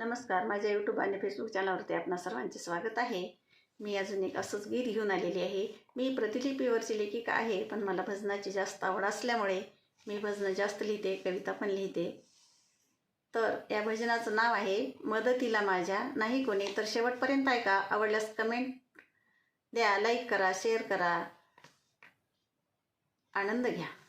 नमस्कार माझ्या यूट्यूब आणि फेसबुक चॅनलवरती आपणा सर्वांचे स्वागत आहे. मी अजून एक असंच गीत घेऊन आलेली आहे. मी प्रतिलिपीवरची लेखिका आहे पण मला भजनाची जास्त आवड असल्यामुळे मी भजनं जास्त लिहिते कविता पण लिहिते. तर या भजनाचं नाव आहे मदतीला माझ्या. नाही कोणी तर शेवटपर्यंत ऐका आवडल्यास कमेंट द्या लाईक करा शेअर करा. आनंद घ्या.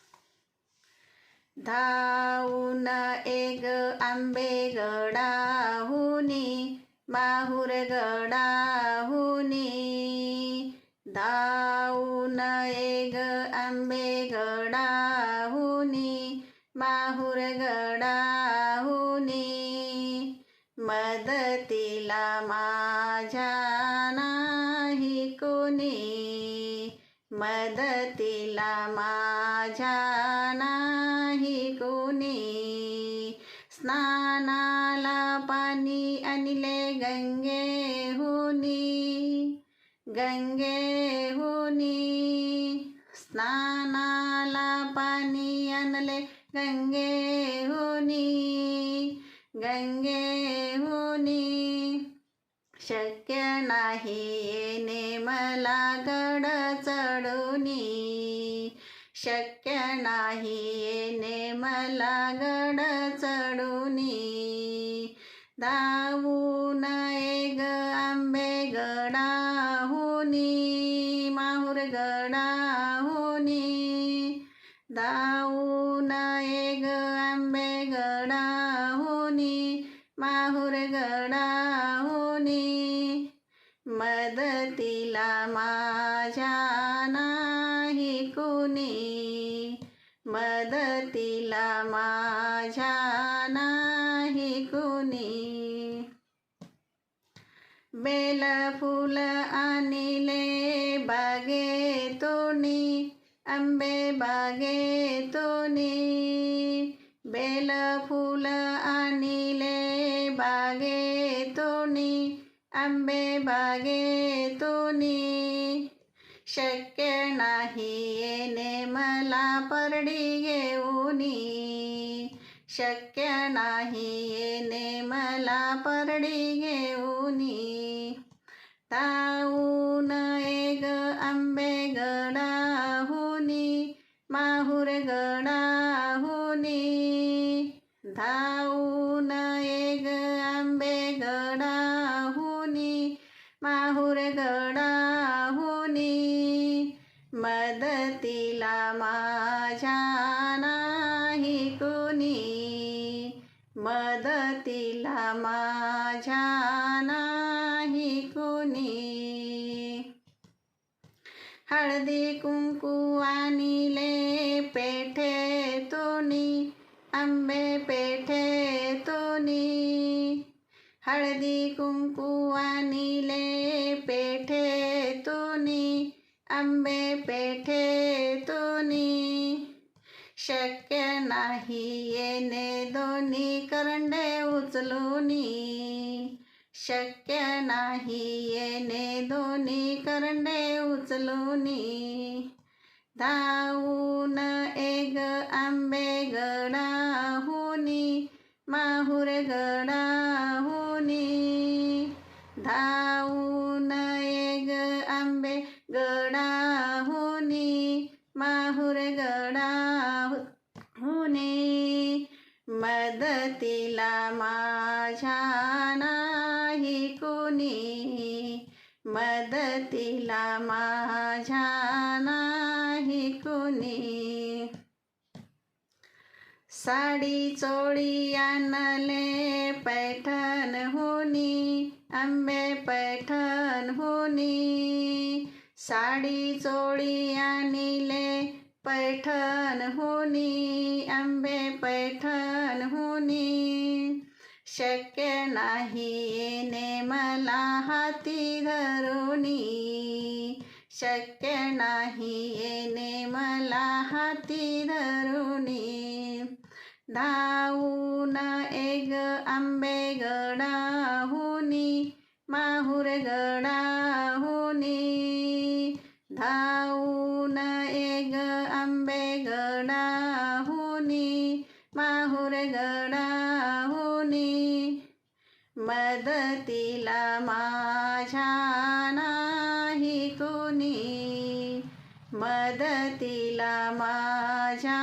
धावून एग आंबे गडाहुनी माहुर गडाहुनी. धावून एग आंबे गडाहुनी माहुर गडाहुनी. मदतीला माझ्या नाही कोणी. मदतीला माझ्या नाही कोणी स्नानाला पाणी आणले गंगे हुनी गंगे हुनी स्नानाला पाणी आणले गंगे हुनी गंगे हुनी शक्य नाही येणे मला गड चढूनी शक्य नाही येणे मला गड चढुनी नये ग आंबे गडाहुनी माहूर गडाहुनी. धावू नये ग आंबे गडाहुनी माहूर गडाहुनी. मदतीला मा मदतीला माझ्या नाही कुणी. बेल फुल आणले बागेतोनी आंबे बागेतोनी बेल फुल आणले बागेतोनी आंबे बागेतोनी शक्य नाही येणे मला परडी घेऊनी. शक्य नाही येणे मला परडी घेऊनी. ताऊन ग आंबे गडाहुनी माहुर गडाहुनी. धावून नये माझ्या नाही कुणी मदतीला माझ्या नाही कुणी? हळदी कुंकू आणिले पेठे तुनी आंबे पेठे तुनी. हळदी कुंकू आणिले पेठे तुनी आंबे पेठे तोनी शक्य नाही येणे दोन्ही. करंडे उचलूनी. शक्य नाही येणे दोन्ही. करंडे उचलूनी. धावून एक आंबे गडाहुनी. माहुर गडा मदतीला माझ्या नाही कुणी. मदतीला माझ्या नाही कुणी. साडी चोळी आणले पैठण होनी आंबे पैठण होनी साडी चोळी आणले पैठण होनी आंबे पैठण शक्य नाही येणे मला हाती धरुनी. शक्य नाही येणे मला हाती धरुनी. धावून एक आंबे गडाहुनी माहुर गडाहुनी. धावून एक आंबे गडाहुनी माहुर गडाहुनी. मदतीला माझ्या नाही कुणी. मदतीला माझ्या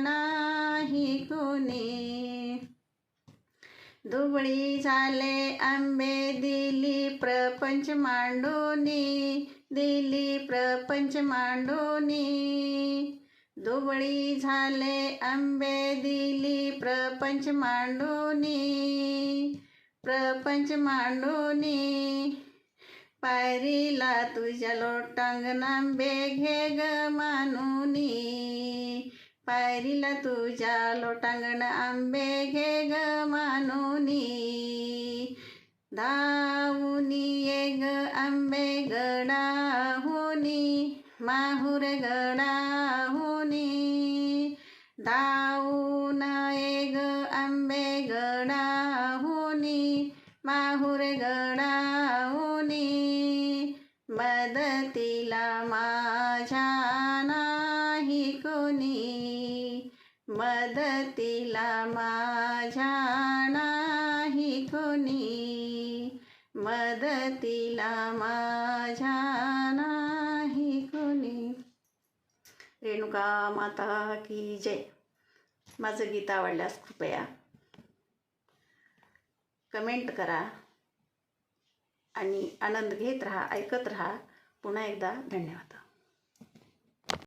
नाही कुणी. दुबळी झाले आंबे दिली प्रपंच मांडूनी. दिली प्रपंच मांडूनी. दुबळी झाले आंबे दिली प्रपंच मांडूनी. प्रपंच मांडूनी पायरीला तुझ्या लोटांगण आंबे घे ग मानुनी. पायरीला तुझ्या लोटांगण आंबे घे ग मानुनी. धावुनी ये ग आंबे गडाहुनी माहुर गडाहुनी धावून ये ग आंबे माहुर गडाऊनी मदतीला माझ्या नाही कोणी. मदतीला माझ्या नाही कोणी. मदतीला माझ्या नाही कोणी. रेणुका माता की जय. माझं गीत आवडल्यास कृपया कमेंट करा आणि आनंद घेत राहा ऐकत राहा. पुन्हा एकदा धन्यवाद.